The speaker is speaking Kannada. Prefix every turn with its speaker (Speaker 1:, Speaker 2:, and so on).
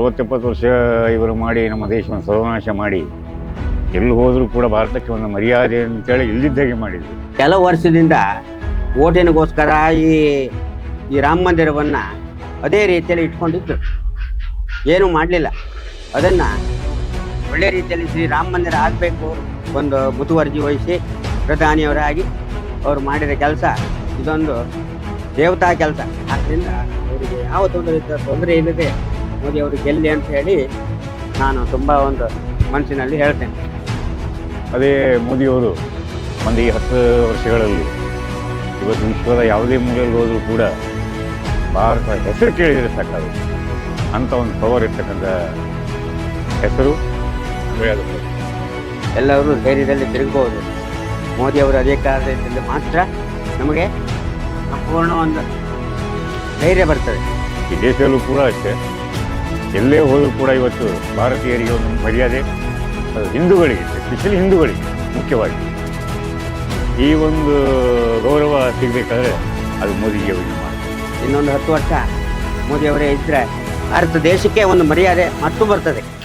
Speaker 1: ಅರವತ್ತೆಪ್ಪತ್ತು ವರ್ಷ ಇವರು ಮಾಡಿ, ನಮ್ಮ ದೇಶವನ್ನು ಸರ್ವನಾಶ ಮಾಡಿ, ಎಲ್ಲಿ ಹೋದರೂ ಕೂಡ ಭಾರತಕ್ಕೆ ಒಂದು ಮರ್ಯಾದೆ ಅಂತೇಳಿ ಇಲ್ಲಿದ್ದಾಗೆ ಮಾಡಿದ್ರು.
Speaker 2: ಕೆಲವು ವರ್ಷದಿಂದ ಓಟಿನಗೋಸ್ಕರ ಈ ಈ ರಾಮ ಮಂದಿರವನ್ನು ಅದೇ ರೀತಿಯಲ್ಲಿ ಇಟ್ಕೊಂಡಿದ್ರು. ಏನೂ ಮಾಡಲಿಲ್ಲ. ಅದನ್ನು ಒಳ್ಳೆ ರೀತಿಯಲ್ಲಿ ಶ್ರೀ ರಾಮ ಮಂದಿರ ಆಗಬೇಕು ಒಂದು ಮುತುವರ್ಜಿ ವಹಿಸಿ ಪ್ರಧಾನಿಯವರಾಗಿ ಅವರು ಮಾಡಿದ ಕೆಲಸ, ಇದೊಂದು ದೇವತಾ ಕೆಲಸ. ಆದ್ದರಿಂದ ಅವರಿಗೆ ಯಾವ ತೊಂದರೆ ತೊಂದರೆ ಇಲ್ಲದೆ ಮೋದಿ ಅವರು ಗೆಲ್ಲಿ ಅಂತ ಹೇಳಿ ನಾನು ತುಂಬ ಒಂದು ಮನಸ್ಸಿನಲ್ಲಿ ಹೇಳ್ತೇನೆ.
Speaker 1: ಅದೇ ಮೋದಿಯವರು ಒಂದು ಈ ಹತ್ತು ವರ್ಷಗಳಲ್ಲಿ ಇವತ್ತು ವಿಶ್ವದ ಯಾವುದೇ ಮೂಲೆಯಲ್ಲಿ ಹೋದರೂ ಕೂಡ ಭಾರತ ಹೆಸರು ಕೇಳಿದರೆ ಅಂತ ಒಂದು ಪವರ್ ಇರ್ತಕ್ಕಂಥ ಹೆಸರು.
Speaker 2: ಎಲ್ಲರೂ ಧೈರ್ಯದಲ್ಲಿ ತಿರುಗಬಹುದು. ಮೋದಿ ಅವರು ಅಧಿಕಾರದಲ್ಲಿ ಮಾತ್ರ ನಮಗೆ ಸಂಪೂರ್ಣ ಒಂದು ಧೈರ್ಯ ಬರ್ತದೆ.
Speaker 1: ಈ ದೇಶದಲ್ಲೂ ಕೂಡ ಅಷ್ಟೇ. ಎಲ್ಲೇ ಹೋದರೂ ಕೂಡ ಇವತ್ತು ಭಾರತೀಯರಿಗೆ ಒಂದು ಮರ್ಯಾದೆ ಹಿಂದೂಗಳಿಗೆ ಎಸ್ಪೆಷಲಿ ಹಿಂದೂಗಳಿಗೆ ಮುಖ್ಯವಾಗಿ. ಈ ಒಂದು ಗೌರವ ಸಿಗಬೇಕಾದ್ರೆ ಅದು ಮಾತ್ರ.
Speaker 2: ಇನ್ನೊಂದು ಹತ್ತು ವರ್ಷ ಮೋದಿಯವರೇ ಇದ್ದರೆ ಭಾರತ ದೇಶಕ್ಕೆ ಒಂದು ಮರ್ಯಾದೆ ಮತ್ತು ಬರ್ತದೆ.